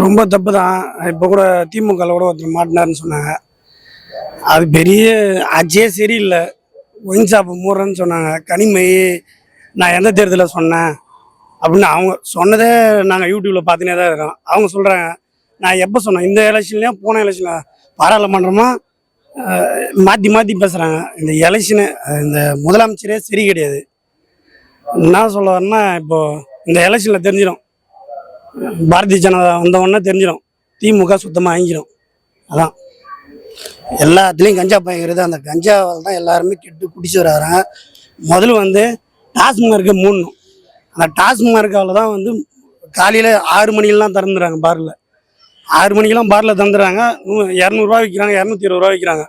ரொம்ப தப்பு தான் இப்போ கூட திமுகவில் கூட ஒருத்தர் மாட்டினாருன்னு சொன்னாங்க. அது பெரிய அஜே சரியில்லை. ஒயின் ஷாப்பு மூடுறேன்னு சொன்னாங்க. கனிமை நான் எந்த தேர்தலில் சொன்னேன்? அப்படின்னு அவங்க சொன்னதே நாங்கள் யூடியூப்பில் பார்த்துனே தான் இருக்கோம். அவங்க சொல்கிறாங்க நான் எப்போ சொன்னேன்? இந்த எலெக்ஷன்லையும் போன எலெக்ஷனில் பாராளுமன்றமா? மாற்றி மாற்றி பேசுகிறாங்க இந்த எலெக்ஷனு இந்த முதலமைச்சரே சரி கிடையாது. என்ன சொல்ல வரேன்னா இப்போது இந்த எலெக்ஷனில் தெரிஞ்சிடும். பாரதிய ஜனதா வந்தவொடனே தெரிஞ்சிடும். திமுக சுத்தமாக வாங்கிடும் அதான். எல்லாத்துலேயும் கஞ்சா பயங்கிறது அந்த கஞ்சாவால் தான் எல்லாருமே கெட்டு குடிச்சு வராங்க. முதல்ல வந்து டாஸ்மார்க்கை மூடணும். அந்த டாஸ்மார்க்காவில் தான் வந்து காலையில் ஆறு மணிக்கெல்லாம் திறந்துடுறாங்க பாரில். ஆறு மணிக்கெல்லாம் பாரில் திறந்துடுறாங்க. இரநூறுவா விற்கிறாங்க இரநூத்தி இருபது ரூபா விற்கிறாங்க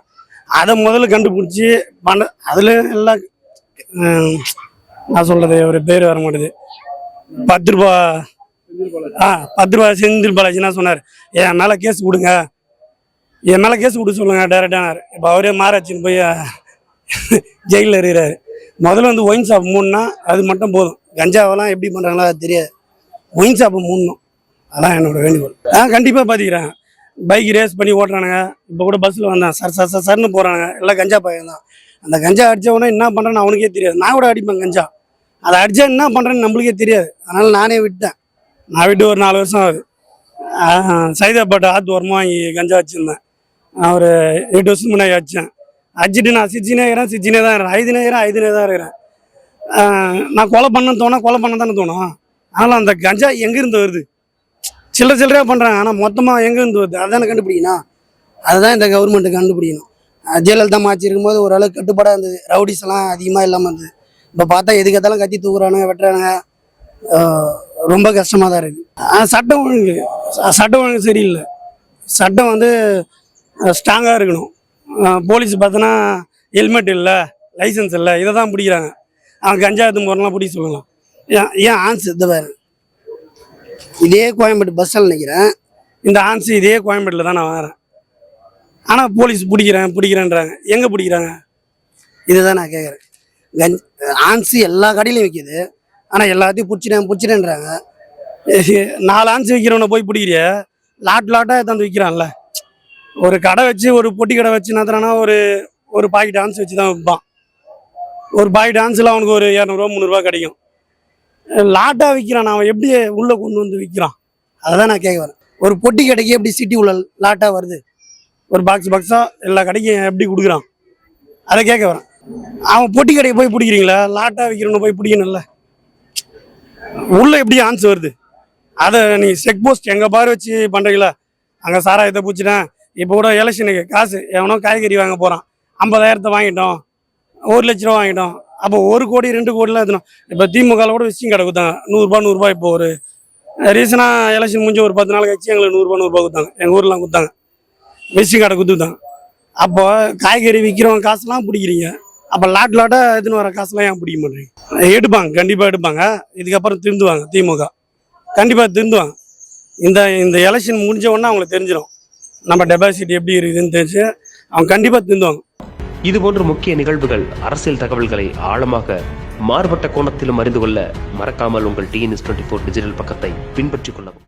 அதை முதல்ல கண்டுபிடிச்சி பண்ண அதில் எல்லாம் நான் சொல்கிறது ஒரு பேர் வர மாட்டேது. பத்து ரூபா ஆ பத்து ரூபா செந்தில் பாலாஜினா சொன்னார்? என் மேலே கேஸ் கொடுங்க. என் மேலே கேஸ் கொடுக்க சொல்லுங்க டேரெக்டானார் இப்போ அவரே மாறாச்சின்னு போய் ஜெயிலில் இருக்கிறாரு. முதல்ல வந்து ஒயின் ஷாப் மூணுனா அது மட்டும் போதும். கஞ்சாவெல்லாம் எப்படி பண்ணுறாங்களோ அது தெரியாது. ஒயின் ஷாப்பு மூடணும். அதான் என்னோட வேண்டுகோள். ஆ கண்டிப்பாக பார்த்துக்கிறேன் பைக் ரேஸ் பண்ணி ஓட்டுறானுங்க. இப்போ கூட பஸ்ஸில் வந்தேன். சார் சார் சார் சர்னு போகிறானுங்க எல்லாம் கஞ்சா பையன் தான். அந்த கஞ்சா அடிச்ச உடனே என்ன பண்ணுறேன்னு அவனுக்கே தெரியாது. நான் கூட அடிப்பேன் கஞ்சா. அதை அடித்தா என்ன பண்ணுறேன்னு நம்மளுக்கே தெரியாது. அதனால் நானே விட்டேன் நான் விட்டு ஒரு நாலு வருஷம் ஆகுது. ஆஹ் சைதாப்பேட்டை ஆத்து ஓரமாக வாங்கி கஞ்சா வச்சுருந்தேன். நான் ஒரு எட்டு வருஷம் முன்னாடி வச்சேன். அடிச்சுட்டு நான் சிச்சினே இருக்கிறேன் சிச்சினே தான் இருக்கிறேன். ஐதுனே இருக்கிறேன் ஐதுனே தான் இருக்கிறேன். நான் கொலை பண்ண தோணும் கொலை பண்ண தானே தோணும். ஆனால் அந்த கஞ்சா எங்கேருந்து வருது? சில்லற சில்லறையாக பண்ணுறாங்க ஆனால் மொத்தமாக எங்கேருந்து வருது? அதானே கண்டுபிடிக்கணும். அதுதான் இந்த கவர்மெண்ட்டு கண்டுபிடிக்கணும். ஜெயலலிதா ஆட்சி இருக்கும்போது ஓரளவுக்கு கட்டுப்பாடாக இருந்தது. ரவுடிஸ் எல்லாம் அதிகமாக இல்லாமல் இருந்தது. இப்போ பார்த்தா எதுக்கத்தாலும் கத்தி தூக்குறானுங்க வெட்டுறானுங்க. ரொம்ப கஷ்டமாக தான் இருக்குது சட்டம் ஒழுங்கு சட்டம் ஒழுங்கு சரியில்லை. சட்டம் வந்து ஸ்ட்ராங்காக இருக்கணும். போலீஸ் பார்த்தோன்னா ஹெல்மெட் இல்லை லைசன்ஸ் இல்லை இதை தான் பிடிக்கிறாங்க. அவன் கஞ்சா எடுத்து போகிறலாம் பிடிக்க சொல்லலாம். ஏன் ஏன் ஆன்ஸ் இது வேறு இதே கோயம்பேடு பஸ்ஸில் நினைக்கிறேன். இந்த ஆன்ஸ் இதே கோயம்பேட்டில் தான் நான் வரேன் ஆனால் போலீஸ் பிடிக்கிறேன் பிடிக்கிறேன்றாங்க. எங்கே பிடிக்கிறாங்க? இதுதான் நான் கேட்குறேன் கஞ்ச் ஆன்ஸு எல்லா கடையிலையும் விற்கிது ஆனால் எல்லாத்தையும் பிடிச்சிட்டேன் பிடிச்சிட்டேன்றாங்க. நாலு ஆன்ஸ் விற்கிறவனை போய் பிடிக்கிறிய? லாட் லாட்டாக எடுத்தாந்து விற்கிறான்ல ஒரு கடை வச்சு ஒரு பொட்டி கடை வச்சு நடத்துறானா ஒரு ஒரு பாக்கெட் ஆன்ஸ் வச்சு தான் விற்பான். ஒரு பாக்கெட் ஆன்ஸில் அவனுக்கு ஒரு இரநூறுவா முந்நூறுரூவா கிடைக்கும். லாட்டாக விற்கிறான் அவன் எப்படி உள்ளே கொண்டு வந்து விற்கிறான் அதை தான் நான் கேட்க வரேன். ஒரு பொட்டி கடைக்கு எப்படி சிட்டி உள்ள லாட்டாக வருது? ஒரு பாக்ஸ் பாக்ஸாக எல்லா கடைக்கும் எப்படி கொடுக்குறான்? அதை கேட்க வரேன். அவன் பொட்டி கடையை போய் பிடிக்கிறீங்களா? லாட்டாக விற்கிறவனை போய் பிடிக்கணும்ல. உள்ளே எப்படி ஆன்ஸ் வருது? அதை நீ செக் போஸ்ட் எங்கே பார் வச்சு பண்ணுறீங்களா அங்கே சாராயத்தை பூச்சிட்டேன். இப்போ கூட எலெக்ஷனுக்கு காசு எவனோ காய்கறி வாங்க போகிறான் ஐம்பதாயிரத்தை வாங்கிட்டோம். ஒரு லட்ச ரூபா வாங்கிட்டோம். அப்போ ஒரு கோடி ரெண்டு கோடிலாம் எத்தனும் இப்போ திமுகவில் கூட விஷயம் கடை கொடுத்தாங்க. நூறுரூபா நூறுரூபா இப்போ ஒரு ரீசனாக எலெக்ஷன் முடிஞ்ச ஒரு பத்து நாள் கழிச்சு எங்களுக்கு நூறுரூபா நூறுரூபா கொடுத்தாங்க. எங்கள் ஊர்லாம் கொடுத்தாங்க. விசிங் கடை கொடுத்துட்டாங்க. அப்போ காய்கறி விற்கிறவங்க காசுலாம் பிடிக்கிறீங்க. அப்போ லாட் லாட்டாக இதுன்னு வர காசுலாம் ஏன் பிடிக்க மாட்டேங்க எடுப்பாங்க கண்டிப்பாக எடுப்பாங்க. இதுக்கப்புறம் திருந்துவாங்க திமுக. கண்டிப்பாக திருந்துவாங்க. இந்த இந்த எலெக்ஷன் முடிஞ்ச உடனே அவங்களுக்கு தெரிஞ்சிடும் நம்ம டெபாசிட் எப்படி இருக்குதுன்னு தெரிஞ்சு அவங்க கண்டிப்பாக திருந்துவாங்க. இதுபோன்ற முக்கிய நிகழ்வுகள் அரசியல் தகவல்களை ஆழமாக மாறுபட்ட கோணத்திலும் அறிந்து கொள்ள மறக்காமல் உங்கள் டிஎன்எஸ் டுவெண்ட்டி ஃபோர் டிஜிட்டல் பக்கத்தை பின்பற்றிக் கொள்ளவும்.